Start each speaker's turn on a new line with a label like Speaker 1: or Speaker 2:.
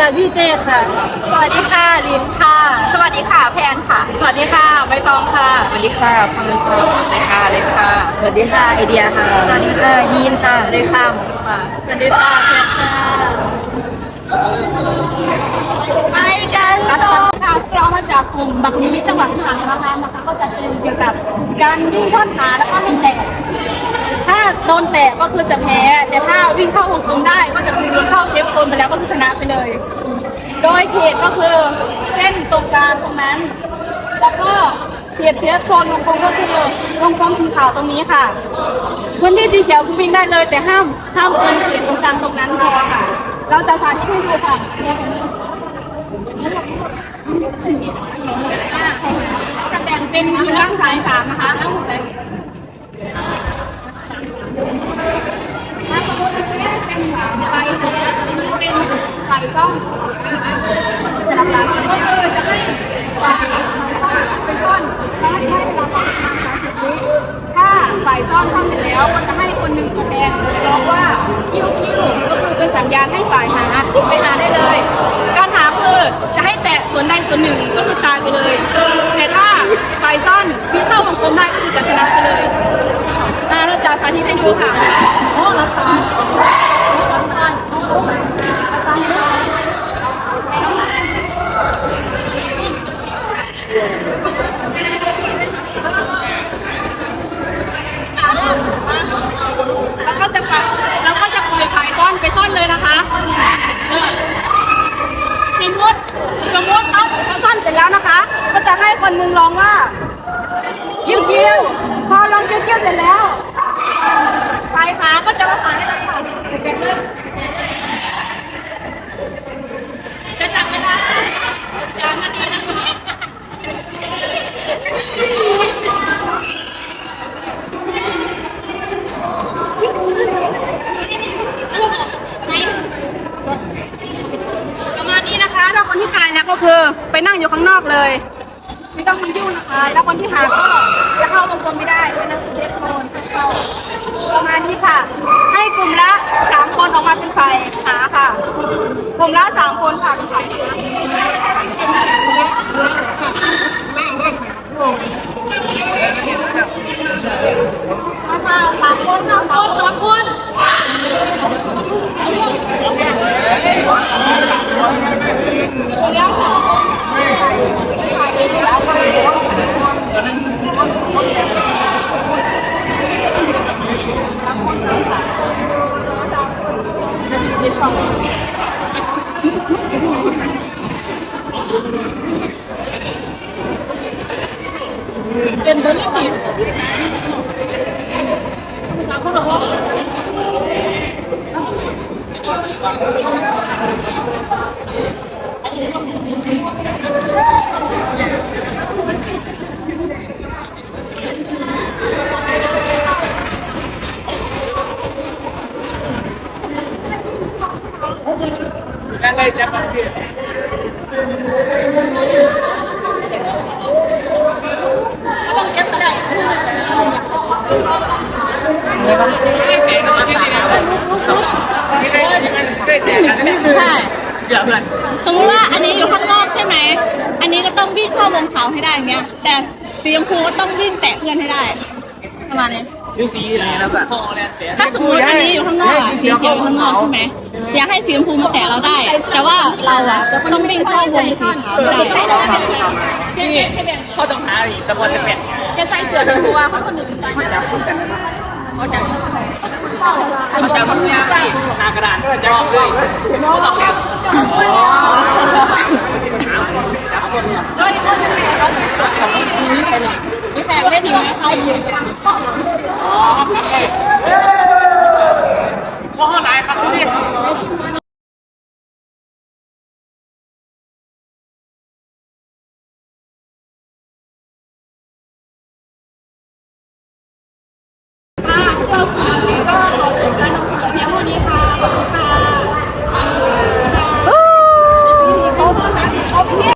Speaker 1: เจค่ะ สวัสดีค่ะลินค่ะ สวัสดีค่ะแพนค่ะ
Speaker 2: สวัสดีค่ะใบตองค่ะ
Speaker 1: สวัสดีค่ะฟังค่ะ
Speaker 2: สวัสดีค่ะเล็กค่ะ สวัสดีค่ะไอเดียค่ะ
Speaker 1: สวัสดีค่ะยีนค่ะ
Speaker 2: สวัสดีค่ะหมูค่ะ
Speaker 1: สวัสดีค่ะเพชรค่ะ
Speaker 2: ไปกันต่อค่ะเรามาจากกลุ่มบักนี้จังหวัดมหาสารคามนะคะก็จะเป็นเกี่ยวกับการวิ่งทอดขาแล้วก็ให้แตะถ้า โดนแตะก็คือจะแพ้ แต่ถ้าวิ่งเข้าวงกลมได้ก็จะคือเข้าเซฟโซนไปแล้วก็ชนะไปเลย โดยเขตก็คือเส้นตรงกลางตรงนั้น แล้วก็เขตเซฟโซนวงกลมก็คือวงกลมสีขาวตรงนี้ค่ะพื้นที่สีเขียวคือวิ่งได้เลย แต่ห้ามห้ามเกินเขตตรงกลางตรงนั้นพอค่ะ เราจะสาธิตให้ดูค่ะจะแบ่งเป็นทีมร่างสายสามนะคะถ้าสมมติว่าเป็นสามใบเป็น ฝ่ายต้องหลักๆก็คือจะให้ฝ่ายเป็นต้นให้เวลาต้องทำสามสิบวิถ้าฝ่ายซ่อนทำเสร็จแล้วก็จะให้คนหนึ่งตัวแทนร้องว่ากิ้วกิ้วก็คือเป็นสัญญาณให้ฝ่ายหาไปหาได้เลย การหาคือจะให้แตะส่วนใดส่วนหนึ่งก็คือตายไปเลย แต่ถ้าฝ่ายซ่อนคือเข้าวงกลมได้ก็คือจะชนะไปเลยอ่าเราจะสาธิตให้ดูค่ะ
Speaker 1: โอ้รับตา
Speaker 2: แล้วก็จะปล่อยแล้วก็จะปล่อยขายซ่อนไปซ่อนเลยนะคะเออสมมติสมมติเขาเขาซ่อนเสร็จแล้วนะคะ ก็จะให้คนหนึงร้องว่ากิ้วกิ้วพอลองกิ้วกิ้วเสร็จแล้วสายขาก็จะมาขายให้เลยค่ะเด็กๆเลยจะจับเวลาจามนาทีนะคะประมาณนี้นะคะถ้าคนที่ตายแล้วก็คือไปนั่งอยู่ข้างนอกเลย ไม่ต้องมียุ่งนะคะ แล้วคนที่หาก็จะเข้าตรงกลมไม่ได้เปนั่งอยู่เด็กโคนเข้าประมาณนี้ค่ะ ให้กลุ่มละสามคนออกมาเป็นฝ่ายหาค่ะ กลุ่มละสามคนค่ะเป็นฝ่ายหามาค่ะสามคนสามคนสามคน
Speaker 1: เป็นบริติสามคนหรอ
Speaker 2: ไม่ต้องเก็บก็ได้
Speaker 1: ใช่
Speaker 2: เสียเพื่อน
Speaker 1: สมมติว่าอันนี้อยู่ข้างนอกใช่ไหม อันนี้ก็ต้องวิ่งเข้าวงเขาให้ได้อย่างเงี้ย แต่สีชมพูก็ต้องวิ่งแตะเพื่อนให้ได้ ประมาณนี้
Speaker 2: สีสีอะไรแล้วกัน
Speaker 1: ถ้าสมมติอันนี้อยู่ข้างนอกอะสีเขียวอยู่ข้างนอกใช่ไหม อยากให้สีชมพูมาแตะเราได้ แต่ว่าเราอะต้องวิ่งเข้าวงสีขาวได้
Speaker 2: นี่ข้อจังหาอีกตะว่นจะเปลี่ยนแกใส่เสื้อตัวเขาคนหนึ่งเขาจะพูดกันเขาจะเขาจะพูดกันหากระดานจะออกเลยเขาต้องแบบ
Speaker 1: ไม่แฟร์ไม่ดีไหมเข
Speaker 2: า